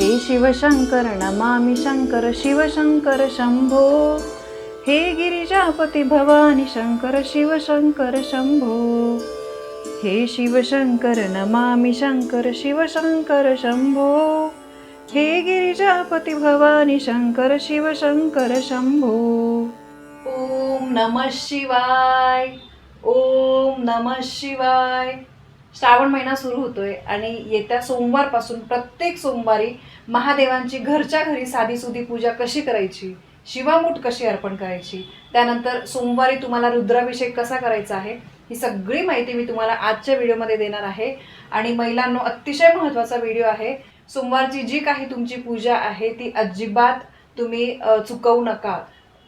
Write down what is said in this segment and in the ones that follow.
हे शिवशंकर नमामि शंकर शिवशंकर शंभो. हे गिरिजापती भवानी शंकर शिवशंकर शंभो. हे शिवशंकर नमामि शंकर शिवशंकर शंभो. हे गिरिजापती भवानी शंकर शिवशंकर शंभो. ओम नमः शिवाय ओम नमः शिवाय. श्रावण महिना सुरू होतोय आणि येत्या सोमवारपासून प्रत्येक सोमवारी महादेवांची घरच्या घरी साधीसुधी पूजा कशी करायची? शिवामूठ कशी अर्पण करायची? त्यानंतर सोमवारी तुम्हाला रुद्राभिषेक कसा करायचा आहे? ही सगळी माहिती मी तुम्हाला आजच्या व्हिडिओमध्ये देणार आहे. आणि महिलांनो अतिशय महत्त्वाचा व्हिडिओ आहे. सोमवारची जी काही तुमची पूजा आहे ती अजिबात तुम्ही चुकवू नका.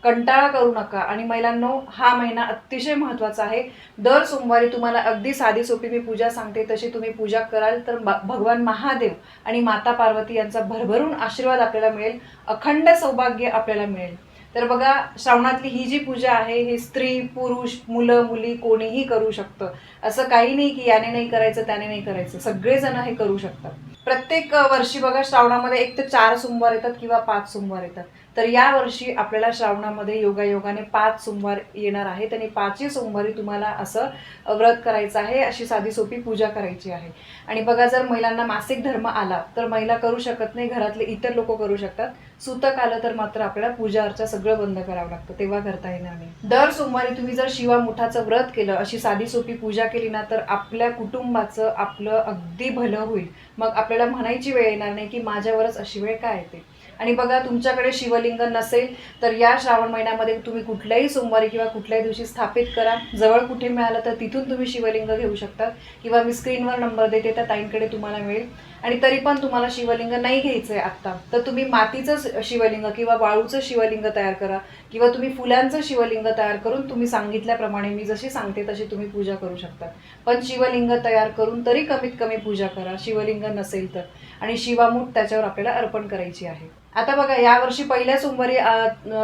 कंटाळा करू नका. आणि महिलांनो हा महिना अतिशय महत्त्वाचा आहे. दर सोमवारी तुम्हाला अगदी साधी सोपी मी पूजा सांगते. तशी तुम्ही पूजा कराल तर भगवान महादेव आणि माता पार्वती यांचा भरभरून आशीर्वाद आपल्याला मिळेल. अखंड सौभाग्य आपल्याला मिळेल. तर बघा श्रावणातली ही जी पूजा आहे ही स्त्री पुरुष मुलं मुली कोणीही करू शकतं. असं काही नाही की याने नाही करायचं त्याने नाही करायचं. सगळेजण हे करू शकतात. प्रत्येक वर्षी बघा श्रावणामध्ये एक तर चार सोमवार येतात किंवा पाच सोमवार येतात. तर या वर्षी आपल्याला श्रावणामध्ये योगायोगाने पाच सोमवार येणार आहेत आणि पाचही सोमवारी तुम्हाला असं व्रत करायचं आहे अशी साधी सोपी पूजा करायची आहे. आणि बघा जर महिलांना मासिक धर्म आला तर महिला करू शकत नाही घरातले इतर लोक करू शकतात. सुतक आलं तर मात्र आपल्याला पूजा अर्चा सगळं बंद करावं लागतं तेव्हा करता येणार नाही. दर सोमवारी तुम्ही जर शिवा मुठाचं व्रत केलं अशी साधी सोपी पूजा केली ना तर आपल्या कुटुंबाचं आपलं अगदी भलं होईल. मग आपल्याला म्हणायची वेळ येणार नाही की माझ्यावरच अशी वेळ काय येते? आणि बघा तुमच्याकडे शिवलिंग नसेल तर या श्रावण महिन्यामध्ये तुम्ही कुठल्याही सोमवारी किंवा कुठल्याही दिवशी स्थापित करा. जवळ कुठे मिळालं तर तिथून तुम्ही शिवलिंग घेऊ शकतात किंवा मी स्क्रीनवर नंबर देते त्या ताईंकडे तुम्हाला मिळेल. आणि तरी पण तुम्हाला शिवलिंग नाही घ्यायचं आहे आत्ता. तर तुम्ही मातीचं शिवलिंग किंवा वाळूचं शिवलिंग तयार करा. किंवा तुम्ही फुलांचं शिवलिंग तयार करून तुम्ही सांगितल्याप्रमाणे मी जशी सांगते तशी तुम्ही पूजा करू शकता. पण शिवलिंग तयार करून तरी कमीत कमी पूजा करा. शिवलिंग नसेल तर. आणि शिवामूठ त्याच्यावर आपल्याला अर्पण करायची आहे. आता बघा यावर्षी पहिल्या सोमवारी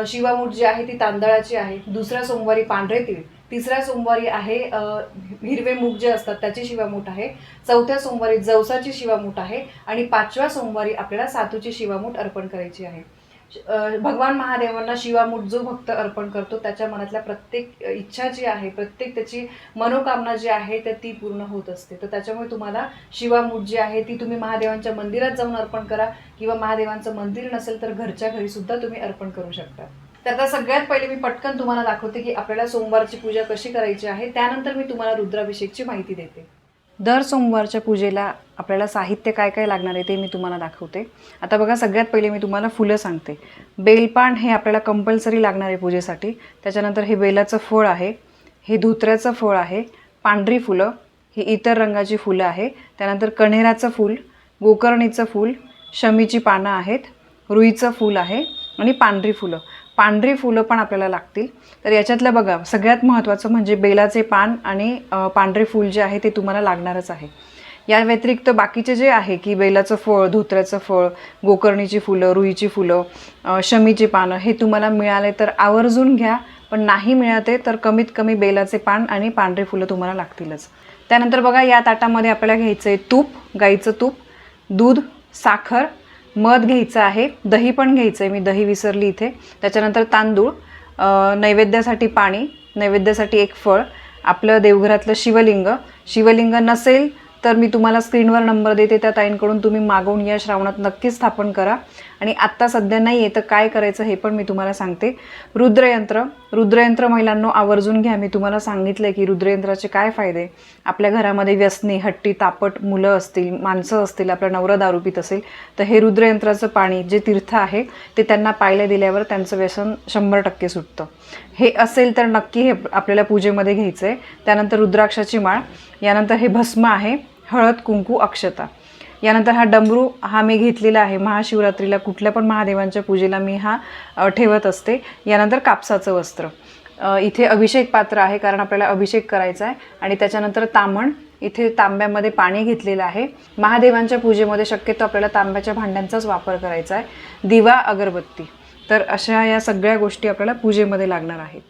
शिवामूठ जी आहे ती तांदळाची आहे. दुसऱ्या सोमवारी पांढरे तीळ. तिसऱ्या सोमवारी आहे हिरवे मूग जे असतात त्याची शिवामूठ आहे. चौथ्या सोमवारी जवसाची शिवामूठ आहे. आणि पाचव्या सोमवारी आपल्याला सातूची शिवामूठ अर्पण करायची आहे. भगवान महादेवांना शिवामूठ जो भक्त अर्पण करतो त्याच्या मनातल्या प्रत्येक इच्छा जी आहे प्रत्येक त्याची मनोकामना जी आहे तर ती पूर्ण होत असते. तर त्याच्यामुळे तुम्हाला शिवामूठ जी आहे ती तुम्ही महादेवांच्या मंदिरात जाऊन अर्पण करा किंवा महादेवांचं मंदिर नसेल तर घरच्या घरी सुद्धा तुम्ही अर्पण करू शकता. तर आता सगळ्यात पहिले मी पटकन तुम्हाला दाखवते की आपल्याला सोमवारची पूजा कशी करायची आहे त्यानंतर मी तुम्हाला रुद्राभिषेकची माहिती देते. दर सोमवारच्या पूजेला आपल्याला साहित्य काय काय लागणार आहे ते मी तुम्हाला दाखवते. आता बघा सगळ्यात पहिले मी तुम्हाला फुलं सांगते. बेलपान हे आपल्याला कंपल्सरी लागणार आहे पूजेसाठी. त्याच्यानंतर हे बेलाचं फळ आहे हे धुत्र्याचं फळ आहे पांढरी फुलं ही इतर रंगाची फुलं आहे. त्यानंतर कण्हेराचं फूल गोकर्णीचं फूल शमीची पानं आहेत रुईचं फूल आहे आणि पांढरी फुलं. पांढरी फुलं पण आपल्याला लागतील. तर याच्यातलं बघा सगळ्यात महत्त्वाचं म्हणजे बेलाचे पान आणि पांढरे फूल जे आहे ते तुम्हाला लागणारच आहे. या व्यतिरिक्त बाकीचे जे आहे की बेलाचं फळ धोत्र्याचं फळ गोकर्णीची फुलं रुईची फुलं शमीची पानं हे तुम्हाला मिळाले तर आवर्जून घ्या. पण नाही मिळते तर कमीत कमी बेलाचे पान आणि पांढरे फुलं तुम्हाला लागतीलच. त्यानंतर बघा या ताटामध्ये आपल्याला घ्यायचं आहे तूप गाईचं तूप दूध साखर मध घ्यायचं आहे दही पण घ्यायचं आहे मी दही विसरली इथे. त्याच्यानंतर तांदूळ नैवेद्यासाठी पाणी नैवेद्यासाठी एक फळ आपलं देवघरातलं शिवलिंग. शिवलिंग नसेल तर मी तुम्हाला स्क्रीनवर नंबर देते त्या ताईंकडून तुम्ही मागवून या श्रावणात नक्कीच स्थापन करा. आणि आत्ता सध्या नाही आहे तर काय करायचं हे पण मी तुम्हाला सांगते. रुद्रयंत्र रुद्रयंत्र महिलांनो आवर्जून घ्या. मी तुम्हाला सांगितलं की रुद्रयंत्राचे काय फायदे? आपल्या घरामध्ये व्यसनी हट्टी तापट मुलं असतील माणसं असतील आपला नवरा दारू पित असेल तर हे रुद्रयंत्राचं पाणी जे तीर्थ आहे ते त्यांना पायला दिल्यावर त्यांचं व्यसन शंभर टक्के सुटतं. हे असेल तर नक्की हे आपल्याला पूजेमध्ये घ्यायचं आहे त्यानंतर रुद्राक्षाची माळ यानंतर हे भस्म आहे. हळद कुंकू अक्षता. यानंतर हा डमरू हा मी घेतलेला आहे. महाशिवरात्रीला कुठल्या पण महादेवांच्या पूजेला मी हा ठेवत असते. यानंतर कापसाचं वस्त्र. इथे अभिषेक पात्र आहे कारण आपल्याला अभिषेक करायचा आहे. आणि त्याच्यानंतर तामण. इथे तांब्यामध्ये पाणी घेतलेलं आहे. महादेवांच्या पूजेमध्ये शक्यतो आपल्याला तांब्याच्या भांड्यांचाच वापर करायचा आहे. दिवा अगरबत्ती. तर अशा या सगळ्या गोष्टी आपल्याला पूजेमध्ये लागणार आहेत.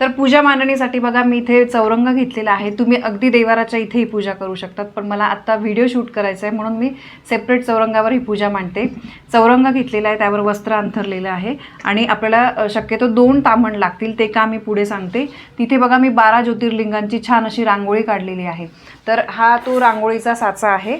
तर पूजा मांडणीसाठी बघा मी इथे चौरंग घेतलेला आहे. तुम्ही अगदी देवाराच्या इथेही पूजा करू शकतात पण मला आत्ता व्हिडिओ शूट करायचा आहे म्हणून मी सेपरेट चौरंगावर ही पूजा मांडते. चौरंग घेतलेला आहे त्यावर वस्त्र अंथरलेलं आहे आणि आपल्याला शक्यतो दोन तामण लागतील ते का मी पुढे सांगते. तिथे बघा मी बारा ज्योतिर्लिंगांची छान अशी रांगोळी काढलेली आहे. तर हा तो रांगोळीचा साचा आहे.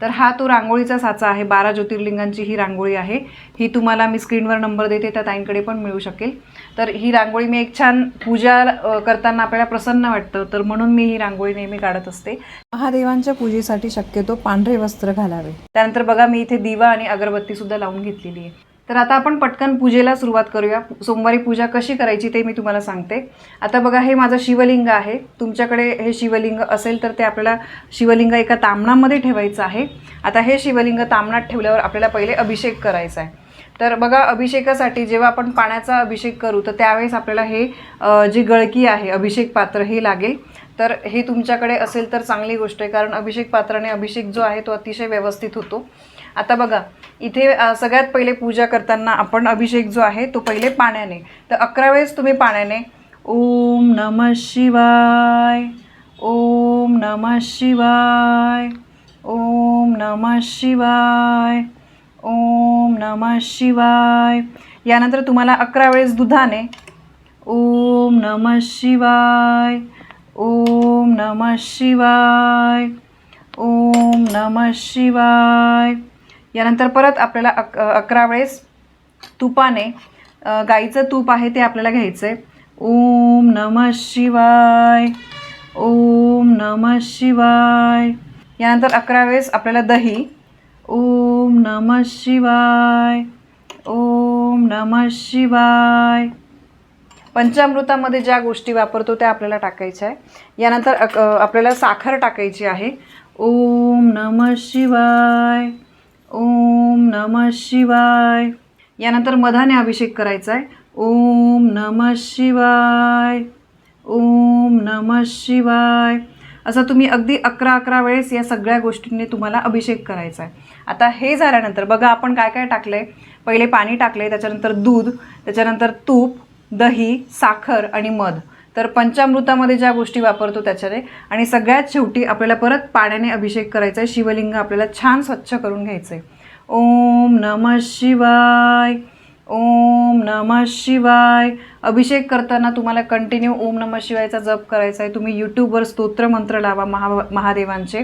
तर हा तो रांगोळीचा साचा आहे बारा ज्योतिर्लिंगांची ही रांगोळी आहे. ही तुम्हाला मी स्क्रीनवर नंबर देते त्या ताईंकडे पण मिळू शकेल. तर ही रांगोळी मी एक छान पूजा करताना आपल्याला प्रसन्न वाटतं. तर म्हणून मी ही रांगोळी नेहमी काढत असते. महादेवांच्या पूजेसाठी शक्यतो पांढरे वस्त्र घालावे. त्यानंतर बघा मी इथे दिवा आणि अगरबत्ती सुद्धा लावून घेतलेली आहे. तर आता आपण पटकन पूजेला सुरुवात करूया. सोमवारी पूजा कशी करायची ते मी तुम्हाला सांगते. आता बघा हे माझं शिवलिंग आहे. तुमच्याकडे हे शिवलिंग असेल तर ते आपल्याला शिवलिंग एका तामणामध्ये ठेवायचं आहे. आता हे शिवलिंग तामणात ठेवल्यावर आपल्याला पहिले अभिषेक करायचा आहे. तर बघा अभिषेकासाठी जेव्हा आपण पाण्याचा अभिषेक करू तर त्यावेळेस आपल्याला हे जी गळकी आहे अभिषेक पात्र हे लागेल. तर हे तुमच्याकडे असेल तर चांगली गोष्ट आहे कारण अभिषेक पात्राने अभिषेक जो आहे तो अतिशय व्यवस्थित होतो. आता बघा इथे सगळ्यात पहिले पूजा करताना आपण अभिषेक जो आहे तो पहिले पाण्याने. तर अकरा वेळेस तुम्ही पाण्याने ओम नम शिवाय ओम नम शिवाय ओम नम शिवाय ओम नम शिवाय. यानंतर तुम्हाला अकरा वेळेस दुधाने ओम नम शिवाय ओम नम शिवाय ओम नम शिवाय. यानंतर परत आपल्याला अक अकरा वेळेस तुपाने गाईचं तूप आहे ते आपल्याला घ्यायचं आहे ओम नम शिवाय ओम नम शिवाय. यानंतर अकरा वेळेस आपल्याला दही ओम नम शिवाय ओम नम शिवाय. पंचामृतामध्ये ज्या गोष्टी वापरतो त्या आपल्याला टाकायच्या आहे. यानंतर अक- आपल्याला साखर टाकायची आहे. ओम नम शिवाय ओम नम शिवाय. यानंतर मधाने अभिषेक करायचा आहे. ओम नम शिवाय ओम नम शिवाय. असं तुम्ही अगदी अकरा अकरा वेळेस या सगळ्या गोष्टींनी तुम्हाला अभिषेक करायचा आहे. आता हे झाल्यानंतर बघा आपण काय काय टाकलं आहे पहिले पाणी टाकले त्याच्यानंतर दूध त्याच्यानंतर तूप दही साखर आणि मध. तर पंचामृतामध्ये ज्या गोष्टी वापरतो त्याच्याने आणि सगळ्यात शेवटी आपल्याला परत पाण्याने अभिषेक करायचा आहे. शिवलिंग आपल्याला छान स्वच्छ करून घ्यायचं आहे ओम नम शिवाय. ओम नम शिवाय. अभिषेक करताना तुम्हाला कंटिन्यू ओम नम शिवायचा जप करायचा आहे. तुम्ही यूट्यूबवर स्तोत्र मंत्र लावा महा महादेवांचे.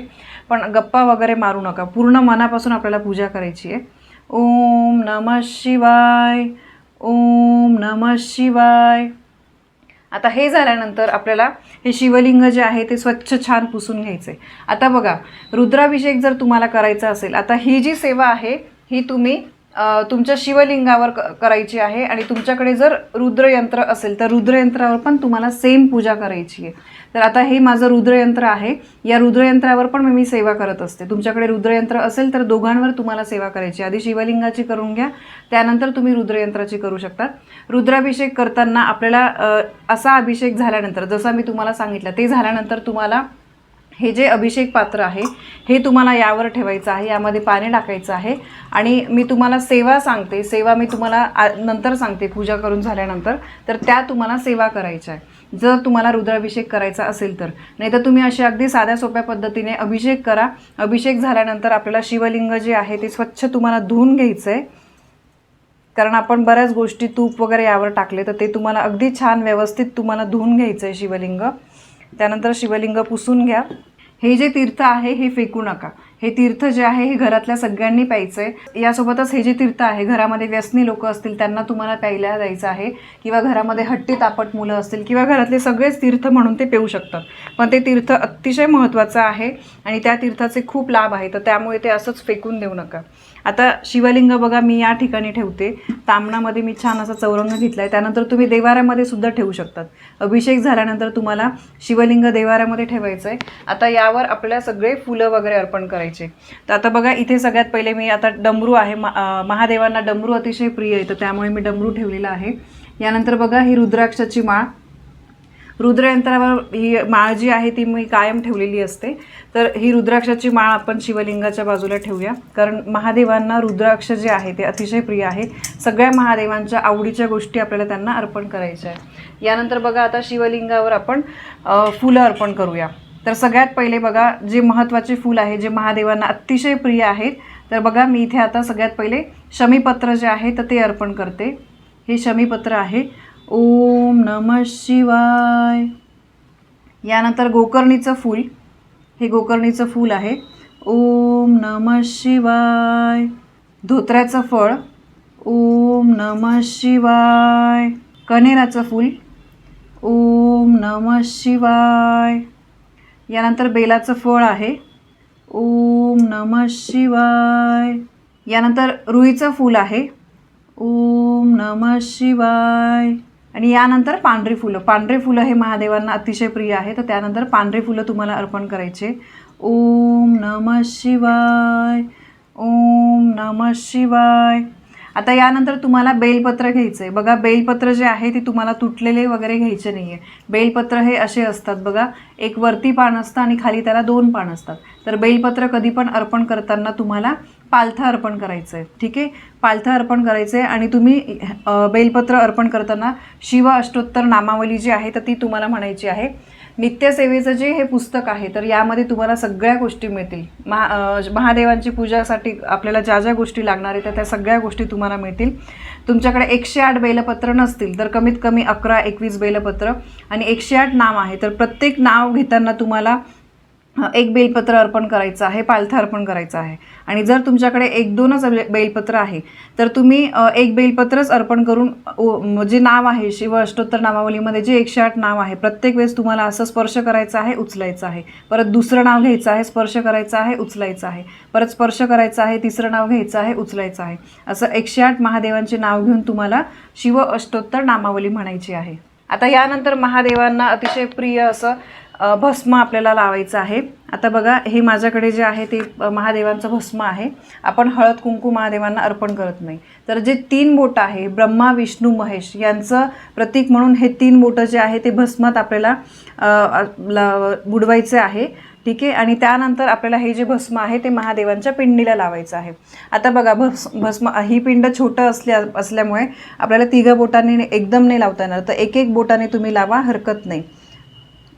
पण गप्पा वगैरे मारू नका. पूर्ण मनापासून आपल्याला पूजा करायची आहे. ओम नम शिवाय. ओम नम शिवाय. आता हे झाल्यानंतर आपल्याला हे शिवलिंग जे आहे ते स्वच्छ छान पुसून घ्यायचं आहे आता बघा रुद्राभिषेक जर तुम्हाला करायचा असेल आता ही जी सेवा आहे ही तुम्ही तुमच्या शिवलिंगावर क करायची आहे आणि तुमच्याकडे जर रुद्रयंत्र असेल तर रुद्रयंत्रावर पण तुम्हाला सेम पूजा करायची आहे. तर आता हे माझं रुद्रयंत्र आहे. या रुद्रयंत्रावर पण मी सेवा करत असते. तुमच्याकडे रुद्रयंत्र असेल तर दोघांवर तुम्हाला सेवा करायची आधी शिवलिंगाची करून घ्या त्यानंतर तुम्ही रुद्रयंत्राची करू शकतात रुद्राभिषेक करताना आपल्याला असा अभिषेक झाल्यानंतर जसा मी तुम्हाला सांगितलं ते झाल्यानंतर तुम्हाला हे जे अभिषेक पात्र आहे हे तुम्हाला यावर ठेवायचं आहे यामध्ये पाणी टाकायचं आहे. आणि मी तुम्हाला सेवा सांगते सेवा मी तुम्हाला आ- नंतर सांगते पूजा करून झाल्यानंतर. तर त्या तुम्हाला सेवा करायच्या आहे. जर तुम्हाला रुद्राभिषेक करायचा असेल तर. नाही तर तुम्ही अशा अगदी साध्या सोप्या पद्धतीने अभिषेक करा. अभिषेक झाल्यानंतर आपल्याला शिवलिंग जे आहे ते स्वच्छ तुम्हाला धुवून घ्यायचं आहे कारण आपण बऱ्याच गोष्टी तूप वगैरे यावर टाकले तर ते तुम्हाला अगदी छान व्यवस्थित तुम्हाला धुवून घ्यायचं आहे शिवलिंग. त्यानंतर शिवलिंग पुसून घ्या. हे जे तीर्थ आहे हे फेकू नका. हे तीर्थ जे आहे हे घरातल्या सगळ्यांनी प्यायचं आहे यासोबतच हे जे तीर्थ आहे घरामध्ये व्यसनी लोक असतील त्यांना तुम्हाला प्यायला द्यायचं आहे. किंवा घरामध्ये हट्टी तापट मुलं असतील किंवा घरातले सगळेच तीर्थ म्हणून ते पिऊ शकतात. पण ते तीर्थ अतिशय महत्त्वाचं आहे आणि त्या तीर्थाचे खूप लाभ आहे. तर त्यामुळे ते असंच फेकून देऊ नका. आता शिवलिंग बघा मी या ठिकाणी ठेवते. तामणामध्ये मी छान असा चौरंग घेतला आहे त्यानंतर तुम्ही देवाऱ्यामध्ये सुद्धा ठेवू शकतात. अभिषेक झाल्यानंतर तुम्हाला शिवलिंग देवाऱ्यामध्ये ठेवायचं आहे आता यावर आपल्या सगळे फुलं वगैरे अर्पण करायचे. तर आता बघा इथे सगळ्यात पहिले मी आता डमरू आहे. महादेवांना डमरू अतिशय प्रिय आहे. तर त्यामुळे मी डमरू ठेवलेला आहे. यानंतर बघा ही रुद्राक्षाची माळ. रुद्रयंत्रावर ही माळ जी आहे ती मी कायम ठेवलेली असते. तर ही रुद्राक्षाची माळ आपण शिवलिंगाच्या बाजूला ठेवूया. कारण महादेवांना रुद्राक्ष जे आहे ते अतिशय प्रिय आहे. सगळ्या महादेवांच्या आवडीच्या गोष्टी आपल्याला त्यांना अर्पण करायच्या आहे यानंतर बघा आता शिवलिंगावर आपण फुलं अर्पण करूया. तर सगळ्यात पहिले बघा जे महत्त्वाचे फूल आहे जे महादेवांना अतिशय प्रिय आहेत तर बघा मी इथे आता सगळ्यात पहिले शमीपत्र जे आहे तर ते अर्पण करते. हे शमीपत्र आहे. ओम नम शिवाय. यानंतर गोकर्णीचं फूल. हे गोकर्णीचं फूल आहे. ओम नम शिवाय. धोत्र्याचं फळ. ओम नम शिवाय. कनेराचं फूल. ओम नम शिवाय. यानंतर बेलाचं फळ आहे. ओम नम शिवाय. यानंतर रुईचं फूल आहे. ओम नम शिवाय. आणि यानंतर पांढरी फुलं. पांढरे फुलं हे महादेवांना अतिशय प्रिय आहे. तर त्यानंतर पांढरे फुलं तुम्हाला अर्पण करायचे. ओम नम शिवाय. ओम नम शिवाय. आता यानंतर तुम्हाला बेलपत्र घ्यायचं आहे बघा बेलपत्र जे आहे ते तुम्हाला तुटलेले वगैरे घ्यायचे नाही आहे बेलपत्र हे असे असतात बघा एक वरती पान असतं आणि खाली त्याला दोन पान असतात. तर बेलपत्र कधी पण अर्पण करताना तुम्हाला पालथं अर्पण करायचं आहे ठीक आहे? पालथं अर्पण करायचं आहे आणि तुम्ही बेलपत्र अर्पण करताना शिव अष्टोत्तर नामावली जी आहे तर ती तुम्हाला म्हणायची आहे. नित्यसेवेचं जे हे पुस्तक आहे तर यामध्ये तुम्हाला सगळ्या गोष्टी मिळतील. महा महादेवांची पूजासाठी आपल्याला ज्या ज्या गोष्टी लागणार आहेत त्या त्या सगळ्या गोष्टी तुम्हाला मिळतील. तुमच्याकडे एकशे आठ बेलपत्र नसतील तर कमीत कमी अकरा एकवीस बैलपत्र आणि एकशे आठ नाव आहे. तर प्रत्येक नाव घेताना तुम्हाला एक बेलपत्र अर्पण करायचं आहे पालथा अर्पण करायचं आहे. आणि जर तुमच्याकडे एक दोनच बेलपत्र आहे तर तुम्ही एक बेलपत्रच अर्पण करून ओ- जे नाव आहे शिव अष्टोत्तर नामावलीमध्ये जे एकशे आठ नाव आहे प्रत्येक वेळेस तुम्हाला असं स्पर्श करायचं आहे उचलायचं आहे. परत दुसरं नाव घ्यायचं आहे स्पर्श करायचं आहे उचलायचं आहे. परत स्पर्श करायचं आहे तिसरं नाव घ्यायचं आहे उचलायचं आहे. असं एकशे आठ महादेवांचे नाव घेऊन तुम्हाला शिव अष्टोत्तर नामावली म्हणायची आहे. आता यानंतर महादेवांना अतिशय प्रिय असं भस्म आपल्याला लावायचं आहे. आता बघा हे माझ्याकडे जे आहे ते महादेवांचं भस्म आहे. आपण हळद कुंकू महादेवांना अर्पण करत नाही. तर जे तीन बोटं आहे ब्रह्मा विष्णू महेश यांचं प्रतीक म्हणून हे तीन बोटं जे आहे ते भस्मात आपल्याला बुडवायचे आहे. ठीक आहे? आणि त्यानंतर आपल्याला हे जे भस्म आहे ते महादेवांच्या पिंडीला लावायचं आहे. आता बघा भस् भस्म ही पिंड छोटं असल्या असल्यामुळे आपल्याला तिघं बोटांनी एकदम नाही लावता येणार. तर एक एक बोटाने तुम्ही लावा हरकत नाही.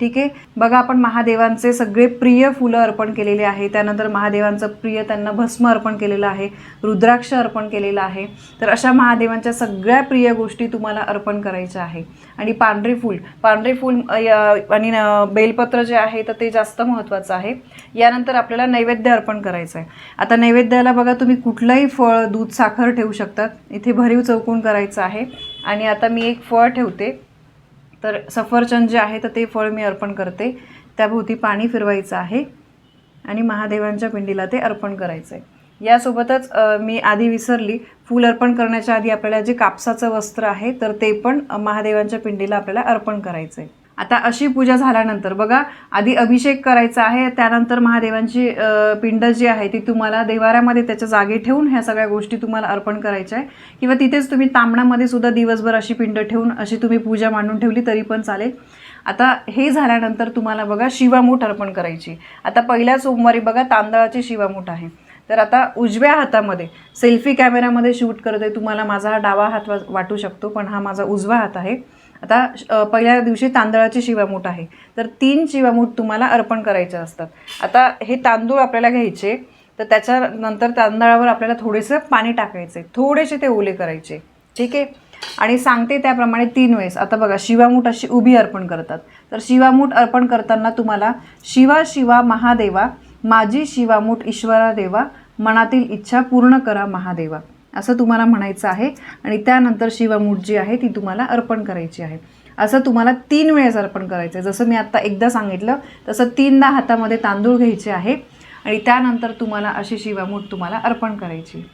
ठीक आहे? बघा आपण महादेवांचे सगळे प्रिय फुलं अर्पण केलेले आहे. त्यानंतर महादेवांचं प्रिय त्यांना भस्म अर्पण केलेलं आहे. रुद्राक्ष अर्पण केलेलं आहे. तर अशा महादेवांच्या सगळ्या प्रिय गोष्टी तुम्हाला अर्पण करायच्या आहे. आणि पांढरे फूल. पांढरे फूल आणि बेलपत्र जे आहे तर ते जास्त महत्त्वाचं आहे. यानंतर आपल्याला नैवेद्य अर्पण करायचं आहे आता नैवेद्याला बघा तुम्ही कुठलंही फळ दूध साखर ठेवू शकतात इथे भरीव चौकून करायचं आहे. आणि आता मी एक फळ ठेवते. तर सफरचंद जे आहे तर ते फळ मी अर्पण करते. त्याभोवती पाणी फिरवायचं आहे आणि महादेवांच्या पिंडीला ते अर्पण करायचं आहे यासोबतच मी आधी विसरली फूल अर्पण करण्याच्या आधी आपल्याला जे कापसाचं वस्त्र आहे तर ते पण महादेवांच्या पिंडीला आपल्याला अर्पण करायचं आहे आता अशी पूजा झाल्यानंतर बघा आधी अभिषेक करायचा आहे त्यानंतर महादेवांची पिंड जी आहे ती तुम्हाला देवाऱ्यामध्ये त्याच्या जागी ठेवून ह्या सगळ्या गोष्टी तुम्हाला अर्पण करायच्या आहे. किंवा तिथेच तुम्ही तांबणामध्ये सुद्धा दिवसभर अशी पिंड ठेवून अशी तुम्ही पूजा मांडून ठेवली तरी पण चालेल. आता हे झाल्यानंतर तुम्हाला बघा शिवामूठ अर्पण करायची आता पहिल्या सोमवारी बघा तांदळाची शिवामूठ आहे. तर आता उजव्या हातामध्ये सेल्फी कॅमेऱ्यामध्ये शूट करते तुम्हाला माझा हा डावा हात वा- वाटू शकतो पण हा माझा उजवा हात आहे. आता पहिल्या दिवशी तांदळाची शिवामूठ आहे. तर तीन शिवामूठ तुम्हाला अर्पण करायचे असतात. आता हे तांदूळ आपल्याला घ्यायचे तर त्याच्यानंतर तांदळावर आपल्याला थोडेसं पाणी टाकायचे. थोडेसे ते ओले करायचे. ठीक आहे? आणि सांगते त्याप्रमाणे तीन वेळेस. आता बघा शिवामूठ अशी उभी अर्पण करतात. तर शिवामूठ अर्पण करताना तुम्हाला शिवा शिवा महादेवा माझी शिवामूठ ईश्वरा देवा मनातील इच्छा पूर्ण करा महादेवा. असं तुम्हाला म्हणायचं आहे. आणि त्यानंतर शिवामूठ जी आहे ती तुम्हाला अर्पण करायची आहे. असं तुम्हाला तीन वेळेस अर्पण करायचं आहे जसं मी आत्ता एकदा सांगितलं तसं तीनदा हातामध्ये तांदूळ घ्यायचे आहे. आणि त्यानंतर तुम्हाला अशी शिवामूठ तुम्हाला अर्पण करायची.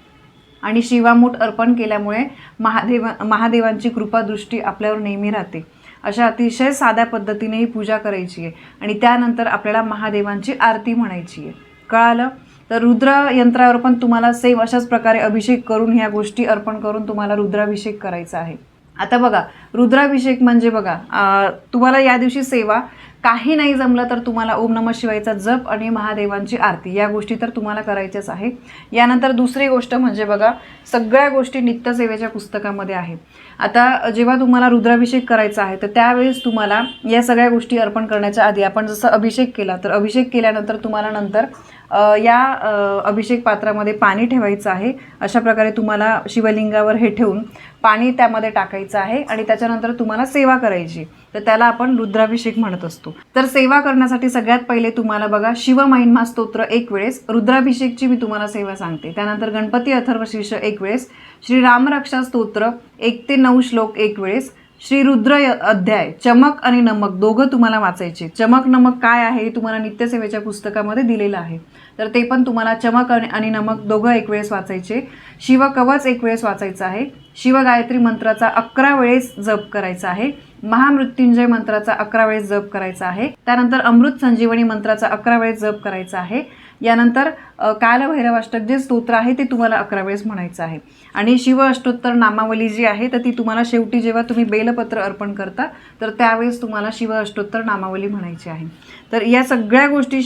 आणि शिवामूठ अर्पण केल्यामुळे महादेव महादेवांची कृपादृष्टी आपल्यावर नेहमी राहते. अशा अतिशय साध्या पद्धतीने ही पूजा करायची आहे. आणि त्यानंतर आपल्याला महादेवांची आरती म्हणायची आहे. कळालं? तर रुद्र यंत्रावर पण तुम्हाला सेम अशाच प्रकारे अभिषेक करून ह्या गोष्टी अर्पण करून तुम्हाला रुद्राभिषेक करायचा आहे. आता बघा रुद्राभिषेक म्हणजे बघा तुम्हाला या दिवशी सेवा. काही नाही जमलं तर तुम्हाला ओम नम शिवायचा जप आणि महादेवांची आरती या गोष्टी तर तुम्हाला करायच्याच आहे. यानंतर दुसरी गोष्ट म्हणजे बघा सगळ्या गोष्टी नित्यसेवेच्या पुस्तकामध्ये आहे. आता जेव्हा तुम्हाला रुद्राभिषेक करायचा आहे तर त्यावेळेस तुम्हाला या सगळ्या गोष्टी अर्पण करण्याच्या आधी आपण जसं अभिषेक केला तर अभिषेक केल्यानंतर तुम्हाला नंतर या अभिषेक पात्रामध्ये पाणी ठेवायचं आहे. अशा प्रकारे तुम्हाला शिवलिंगावर हे ठेवून पाणी त्यामध्ये टाकायचं आहे आणि त्याच्यानंतर तुम्हाला सेवा करायची. तर त्याला आपण रुद्राभिषेक म्हणत असतो. तर सेवा करण्यासाठी सगळ्यात पहिले तुम्हाला बघा शिव महिमा स्तोत्र एक वेळेस. रुद्राभिषेकची मी तुम्हाला सेवा सांगते. त्यानंतर गणपती अथर्व शीर्ष एक वेळेस. श्री रामरक्षा स्तोत्र एक ते नऊ श्लोक एक वेळेस. श्री रुद्र अध्याय चमक आणि नमक दोघं तुम्हाला वाचायचे. चमक नमक काय आहे? हे तुम्हाला नित्यसेवेच्या पुस्तकामध्ये दिलेलं आहे. तर ते पण तुम्हाला चमक आणि आणि नमक दोघं एक वेळेस वाचायचे. शिवकवच एक वेळेस वाचायचं आहे. शिवगायत्री मंत्राचा अकरा वेळेस जप करायचा आहे. महामृत्युंजय मंत्राचा अकरा वेळेस जप करायचा आहे. त्यानंतर अमृत संजीवनी मंत्राचा अकरा वेळेस जप करायचा आहे. यानंतर कालभैरवाष्टक जे स्तोत्र आहे ते तुम्हाला अकरा वेळेस म्हणायचं आहे. आणि शिव अष्टोत्तर नामावली जी आहे तर ती तुम्हाला शेवटी जेव्हा तुम्ही बेलपत्र अर्पण करता तर त्यावेळेस तुम्हाला शिव अष्टोत्तर नामावली म्हणायची आहे. तर या सगळ्या गोष्टी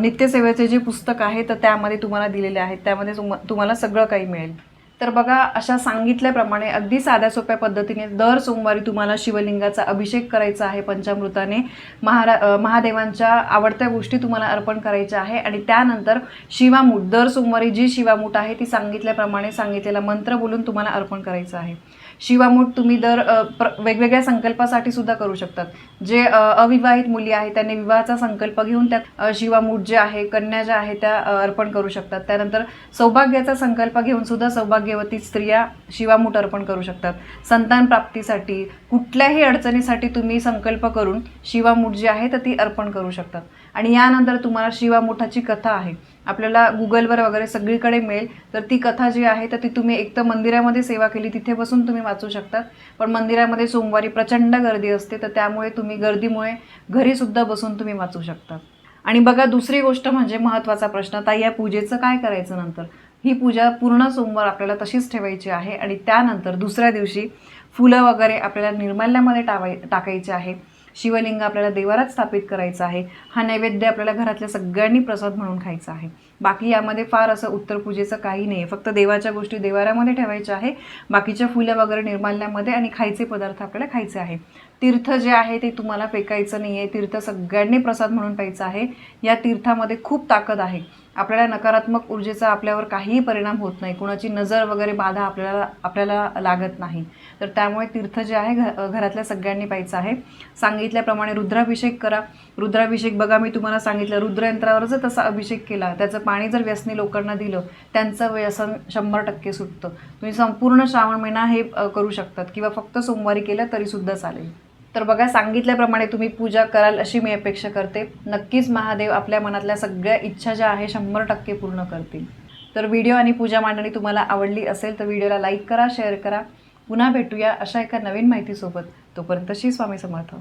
नित्यसेवेचे जे पुस्तक आहे तर त्यामध्ये तुम्हाला दिलेले आहेत. त्यामध्ये तुम तुम्हाला सगळं काही मिळेल. तर बघा अशा सांगितल्याप्रमाणे अगदी साध्या सोप्या पद्धतीने दर सोमवारी तुम्हाला शिवलिंगाचा अभिषेक करायचा आहे पंचामृताने. महारा महादेवांच्या आवडत्या गोष्टी तुम्हाला अर्पण करायच्या आहे आणि त्यानंतर शिवामूठ दर सोमवारी जी शिवामूठ आहे ती सांगितल्याप्रमाणे सांगितलेला मंत्र बोलून तुम्हाला अर्पण करायचं आहे. शिवामूठ तुम्ही दर प्र वेगवेगळ्या संकल्पासाठी सुद्धा करू शकतात. जे अविवाहित मुली आहेत त्यांनी विवाहाचा संकल्प घेऊन त्यात शिवामूठ जे आहे कन्या ज्या आहेत त्या अर्पण करू शकतात. त्यानंतर सौभाग्याचा संकल्प घेऊन सुद्धा सौभाग्यवती स्त्रिया शिवामूठ अर्पण करू शकतात. संतान प्राप्तीसाठी कुठल्याही अडचणीसाठी तुम्ही संकल्प करून शिवामूठ जी आहे तर ती अर्पण करू शकतात. आणि यानंतर तुम्हाला शिवामुठाची कथा आहे. आपल्याला गुगलवर वगैरे सगळीकडे मिळेल तर ती कथा जी आहे तर ती तुम्ही एक तर मंदिरामध्ये सेवा केली तिथे बसून तुम्ही वाचू शकतात. पण मंदिरामध्ये सोमवारी प्रचंड गर्दी असते तर त्यामुळे तुम्ही गर्दीमुळे घरीसुद्धा बसून तुम्ही वाचू शकता आणि बघा दुसरी गोष्ट म्हणजे महत्त्वाचा प्रश्न आता या पूजेचं काय करायचं नंतर? ही पूजा पूर्ण सोमवार आपल्याला तशीच ठेवायची आहे आणि त्यानंतर दुसऱ्या दिवशी फुलं वगैरे आपल्याला निर्माल्यामध्ये टावाय टाकायची आहे. शिवलिंग आपल्याला देवारात स्थापित करायचं आहे. हा नैवेद्य आपल्याला घरातल्या सगळ्यांनी प्रसाद म्हणून खायचा आहे. बाकी यामध्ये फार असं उत्तर पूजेचं काही नाही आहे फक्त देवाच्या गोष्टी देवाऱ्यामध्ये ठेवायच्या आहे. बाकीच्या फुलं वगैरे निर्माल्यामध्ये आणि खायचे पदार्थ आपल्याला खायचे आहे. तीर्थ जे आहे ते तुम्हाला फेकायचं नाही आहे तीर्थ सगळ्यांनी प्रसाद म्हणून प्यायचं आहे. या तीर्थामध्ये खूप ताकद आहे. आपल्याला नकारात्मक ऊर्जेचा आपल्यावर काहीही परिणाम होत नाही. कुणाची नजर वगैरे बाधा आपल्याला आपल्याला लागत नाही. तर त्यामुळे तीर्थ जे आहे घ घरातल्या सगळ्यांनी पाहिजे आहे. सांगितल्याप्रमाणे रुद्राभिषेक करा. रुद्राभिषेक बघा मी तुम्हाला सांगितलं रुद्रयंत्रावर जर तसा अभिषेक केला. त्याचं पाणी जर व्यसनी लोकांना दिलं त्यांचं व्यसन शंभर टक्के सुटतं. तुम्ही संपूर्ण श्रावण महिना हे करू शकतात. किंवा फक्त सोमवारी केलं तरीसुद्धा चालेल. तर बघा सांगितल्याप्रमाणे तुम्ही पूजा कराल अशी मी अपेक्षा करते. नक्कीच महादेव आपल्या मनातल्या सगळ्या इच्छा ज्या आहे शंभर टक्के पूर्ण करतील. तर व्हिडिओ आणि पूजा मांडणी तुम्हाला आवडली असेल तर व्हिडिओला लाईक करा शेअर करा. पुन्हा भेटूया अशा एका नवीन माहितीसोबत. तोपर्यंत श्री स्वामी समर्थ.